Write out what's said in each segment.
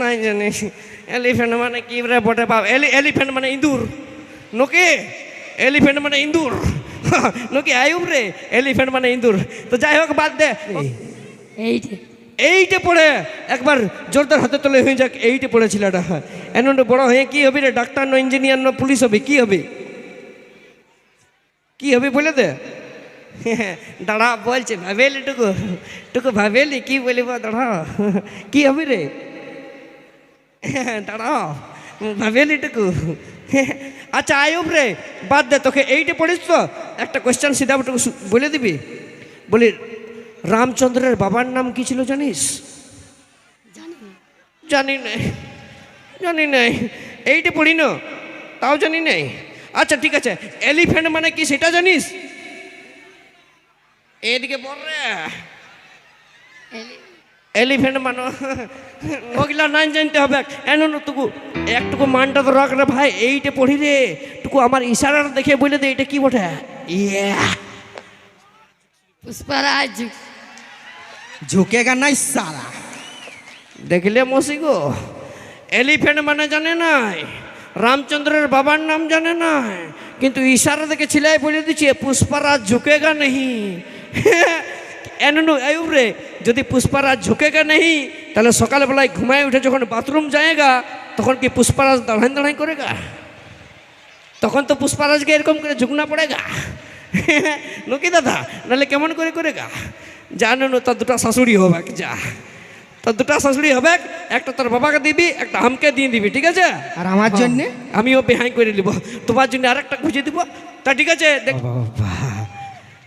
নাই জানি। এলিফ্যান্ট মানে কি রে বটে বাপ? এলি এলিফ্যান্ট মানে ইঁদুর। নকে? এলিফ্যান্ট মানে ইঁদুর। নকি আয়ুব রে? এলিফ্যান্ট মানে ইঁদুর। তো যাই হোক বাদ দে। এইটে। এইটে পড়ে। একবার জোরদার হাতে তোলে হয়ে যাক এইটে পড়ে ছেলেটা। এমন বড় হয়ে কি হবে রে? ডাক্তার না ইঞ্জিনিয়ার না পুলিশ হবে কি হবে? কি হবে বলে দে। দাঁড়া বলছে ভাবেলি টুকু? টুকু ভাবেলি? কি বলিব দাঁড়া। কি হবে রে? দাঁড়াও ভাবেলি টুকু? আচ্ছা আয়ুব রে বাদ দে তোকে এইটে পড়িস তো। একটা কোয়েশ্চেন সিধা বলে দিবি? বলি রামচন্দ্রের বাবার নাম কি ছিল জানিস? জানি না। জানি নাই জানি নাই। এইটা পড়ি না তাও জানি নাই। আচ্ছা ঠিক আছে। এলিফ্যান্ট মানে কি সেটা জানিস? এদিকে বল রে এলি- এলিফ্যান্ট মানে। ওগুলা নাই জানতে হবে। এন টুকু একটুকু মানটা তো রাখ রে ভাই এইটা পড়ি রে। টুকু আমার ইশারা দেখে বলে দে এটা কি বটে? ইয়া। পুষ্পারাজ ঝুঁকেগা নাই সালা দেখলে মসি গো এলিফ্যান্ট মানে জানে নাই রামচন্দ্রের বাবার নাম জানে নাই কিন্তু ইশারা দেখে ছিলাই বলে দিচ্ছে পুষ্পারাজ ঝুঁকেগা নেই এনু আয়ুব রে যদি পুষ্পারাজ ঝুঁকেগা নেই তাহলে সকালবেলায় ঘুমায় উঠে যখন বাথরুম যায়গা তখন কি পুষ্পারাজ দাঁড়াই দাঁড়াই করেগা? তখন তো পুষ্পারাজকে এরকম করে ঝুঁকনা পড়েগা? নকি দাদা নাহলে কেমন করে করেগা? জানো না তার দুটা শাশুড়ি হবে যা। তোর দুটা শাশুড়ি হবে একটা তোর বাবাকে দিবি একটা আমকে দিয়ে দিবি ঠিক আছে? আর আমার জন্যে? আমিও বেহাই করে নিব। তোমার জন্য আরেকটা খুঁজে দিব। তা ঠিক আছে দেখ।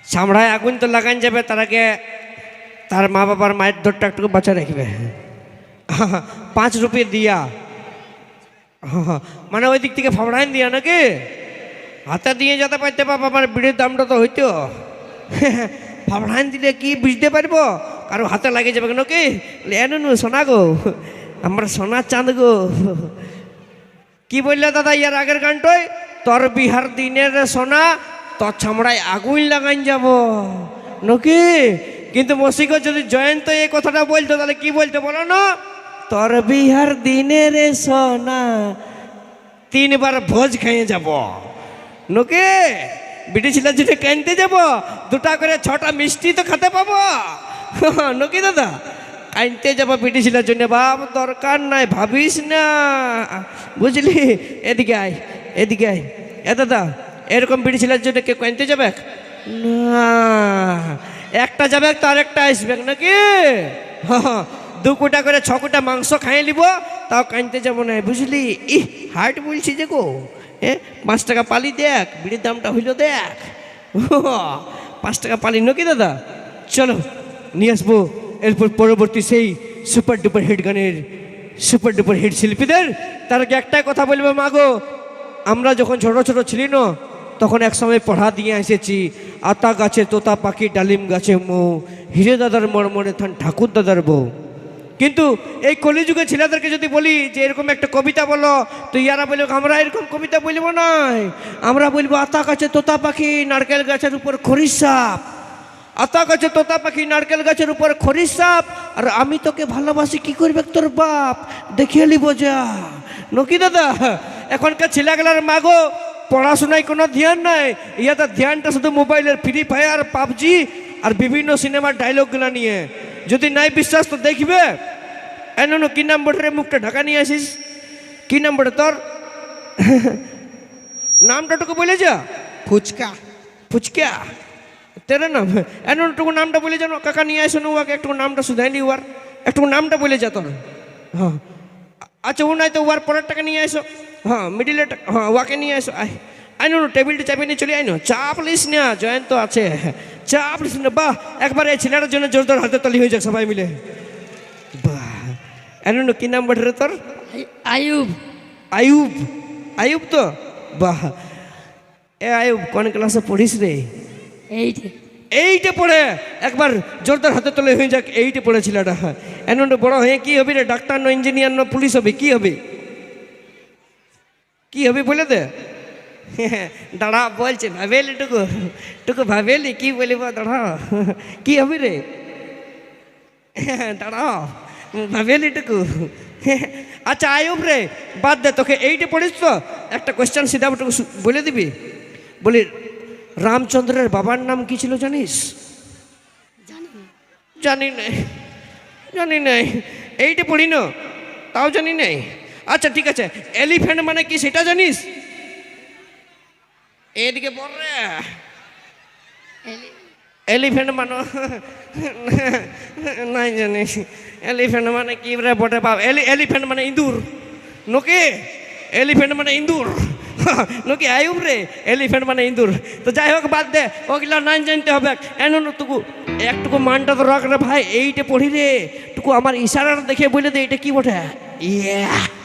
চামড়ায় আগুন তো লাগান যাবে তার আগে তার মা বাবার মায়ের দরটা একটু বাঁচা রাখবে। পাঁচ রুপি দিয়া। মানে ওই দিক থেকে ফাবড়াইন দিয়া নাকি? হাতে দিয়ে যেতে পারতে বাবা আমার বিড়ির দামটা তো হইতো। ফাবড়াইন দিলে কি বুঝতে পারব? কারও হাতে লাগে যাবে নাকি? এনু সোনা গো। আমার সোনার চাঁদ গো। কি বললে দাদা ইয়ার আগের গানটায়? তোর বিহার দিনের সোনা তোর ছামড়ায় আগুন লাগাইন যাব। নকি কিন্তু মসিক যদি জয়ন্ত এই কথাটা বলতো, তাহলে কি বলতো বলো না? তোর বিহার দিনে রে সোনা, তিনবার ভোজ খাইয়ে যাব। নকে বিটি ছিলার জন্য কানতে যাব, দুটা করে ছটা মিষ্টি তো খেতে পাবো। নকি দাদা? কানতে যাব বিটি জন্য, বাপ, দরকার নাই, ভাবিস না। বুঝলি? এদিকে আয় এদিকে আয়। এ দাদা এরকম বিড়ি ছিলার জন্য কেউ কানতে যাবে? না। একটা যাবে তার একটা আসবে নাকি? হ্যাঁ, দু কোটা করে ছ কোটা মাংস খাইয়ে নিব তাও কানতে যাব না। বুঝলি? ই হার্ট বলছি যে গো। এ পাঁচ টাকা পালি দেখ বিড়ির দামটা হইল দেখ। পাঁচ টাকা পালি নাকি দাদা? চলো নিয়ে আসব। এরপর পরবর্তী সেই সুপার ডুপার হিট গানের সুপার ডুপার হিট শিল্পীদের তার একটাই কথা বলব মাগো আমরা যখন ছোট ছোট ছিলি না তখন এক সময় পড়া দিয়ে এসেছি, আতা গাছে তোতা পাখি, ডালিম গাছে মো। হিরে দাদার মরমরে থান ঠাকুর দাদার বউ। কিন্তু এই কলিযুগে ছেলেদেরকে যদি বলি যে এরকম একটা কবিতা বলো, তো ইয়ারা বলবে আমরা এরকম কবিতা বলব না আমরা বলব, আতা গাছে তোতা পাখি, নারকেল গাছের উপর খরিস সাপ। আতা গাছে তোতা পাখি, নারকেল গাছের উপর খরিস সাপ। আর আমি তোকে ভালোবাসি, কি করবে তোর বাপ? দেখিয়ে নিব যা। নকি দাদা, এখনকার ছেলেগুলার মাগো পড়াশোনায় কোনো ধ্যান নাই। ইয়াতে ধ্যানটা শুধু মোবাইলের ফ্রি ফায়ার পাবজি আর বিভিন্ন সিনেমার ডায়লগগুলো নিয়ে। যদি নাই বিশ্বাস তো দেখবে। এন কি নাম বটে মুখটা ঢাকা নিয়ে আসিস? কি নাম বটে তোর? নামটা টুকু বলে যা। ফুচকা। ফুচকা? তেরে নাম। এন টুকু নামটা বলে জানো কাকা নিয়ে আসো ওকে একটু নামটা শুধাই নি ওয়ার। একটু নামটা বলে যা তোর। হ্যাঁ আচ্ছা ও নাই তো ওয়ার পরের টাকা নিয়ে আসো হ্যাঁ মিডিলের টাকা হ্যাঁ ওয়াকে নিয়ে আসো আইনো টেবিলটা চাপিয়ে নিয়ে চলে আইনো চাপ লিস না তো আছে চাপ লিস না বাহ একবার এই ছেলেটার জন্য জোরদার হাতে তালি হয়ে যাক সবাই মিলে বাহ এন কি নাম বটে রে তোর আয়ুব আয়ুব আয়ুব তো বাহ এ আয়ুব কোন ক্লাসে পড়িস রে এইটে এইটে পড়ে একবার জোরদার হাতে তোলে হয়ে যাক এইটে পড়ে ছেলেটা এমন বড় হয়ে কি হবে রে ডাক্তার না ইঞ্জিনিয়ার না পুলিশ হবে কি হবে কি হবে বলে দে? দাঁড়া বলছে ভাবেলি টুকু টুকু ভাবেলি কি বলিব দাঁড়া। কি হবে রে? দাঁড়াও ভাবেন এটুকু আচ্ছা আয়ুব রে বাদ দে তোকে এইটা পড়িস তো। একটা কোয়েশ্চেন সিধা বলে দিবি? বলি রামচন্দ্রের বাবার নাম কি ছিল জানিস? জানি জানি নাই জানি নাই। এইটা পড়ি না তাও জানি নাই। আচ্ছা ঠিক আছে। এলিফ্যান্ট মানে কি সেটা জানিস? এদিকে বল রে। এলি এলিফ্যান্ট মানে নাই জানি এলিফ্যান্ট মানে কি রে বটে বাপ? এলি, এলিফ্যান্ট মানে ইঁদুর। নোকে? এলিফ্যান্ট মানে ইঁদুর। নোকে আয়ুব রে? এলিফ্যান্ট মানে ইঁদুর। তো যাই হোক, বাদ দে। ওগুলা নাই জানতে হবে। এন টুকু একটুকু মানটা তো রাখ রে ভাই। এইটা পড়ি রে। টুকু আমার ইশারাটা দেখে বলে দে এটা কি বটে? ইয়া।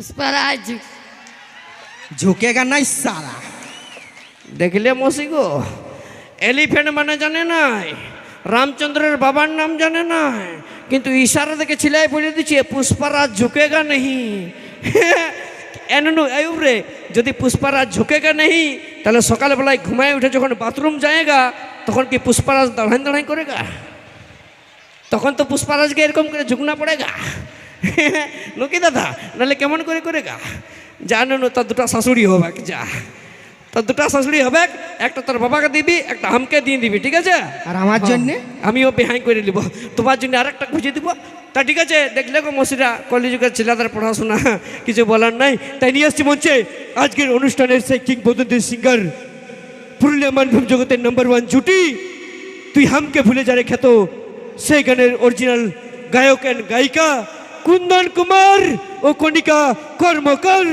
পুষ্পারাজ ঝুঁকেগা নাই সালা দেখলে মসি গো এলিফ্যান্ট মানে জানে নাই রামচন্দ্রের বাবার নাম জানে নাই কিন্তু ইশারা দেখে ছিলাই বলে দিচ্ছে পুষ্পারাজ ঝুঁকেগা নেই এনু আয়ুব রে যদি পুষ্পারাজ ঝুঁকেগা নেই তাহলে সকালবেলায় ঘুমায় উঠে যখন বাথরুম যায়গা তখন কি পুষ্পারাজ দাঁড়াই দাঁড়াই করেগা তখন তো পুষ্পারাজকে এরকম করে ঝুঁকনা পড়েগা নকি দাদা নাহলে কেমন করে করে গা? জানো না তার দুটা শাশুড়ি হবে যা। তার দুটা শাশুড়ি হবে একটা তোর বাবাকে দিবি একটা আমকে দিয়ে দিবি ঠিক আছে? আর আমার জন্যে? আমিও বেহাই করে নিব। তোমার জন্য আরেকটা খুঁজে দিব। তা ঠিক আছে দেখলে গো মসিরা কলিযুগের ছেলেদের পড়াশোনা কিছু বলার নাই। তাই নিয়ে আসছি মঞ্চে। আজকের অনুষ্ঠানের সেই কিংবদন্তি সিঙ্গার পুরুলিয়া মানভূম জগতের নাম্বার ওয়ান জুটি। তুই হামকে ভুলে যারে খ্যাত। সেই গানের অরিজিনাল গায়ক অ্যান্ড গায়িকা। কুন্দন কুমার ও কণিকা কর্মকার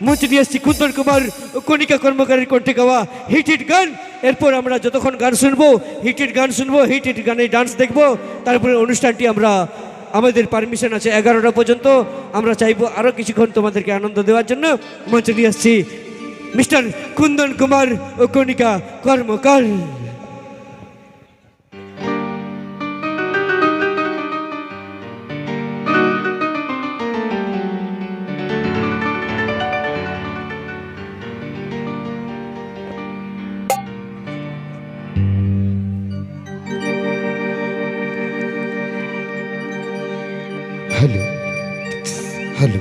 মঞ্চে নিয়ে আসছি কুন্দন কুমার ও কণিকা কর্মকারের কণ্ঠে গাওয়া হিট হিট গান এরপর আমরা যতক্ষণ গান শুনব হিট হিট গান শুনব হিট হিট গানে ডান্স দেখব তারপরে অনুষ্ঠানটি আমরা আমাদের পারমিশন আছে এগারোটা পর্যন্ত আমরা চাইব আরও কিছুক্ষণ তোমাদেরকে আনন্দ দেওয়ার জন্য মঞ্চে নিয়ে আসছি মিস্টার কুন্দন কুমার ও Kanika Karmakar hello hello.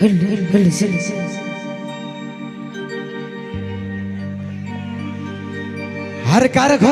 Hello hello আর কার ঘর?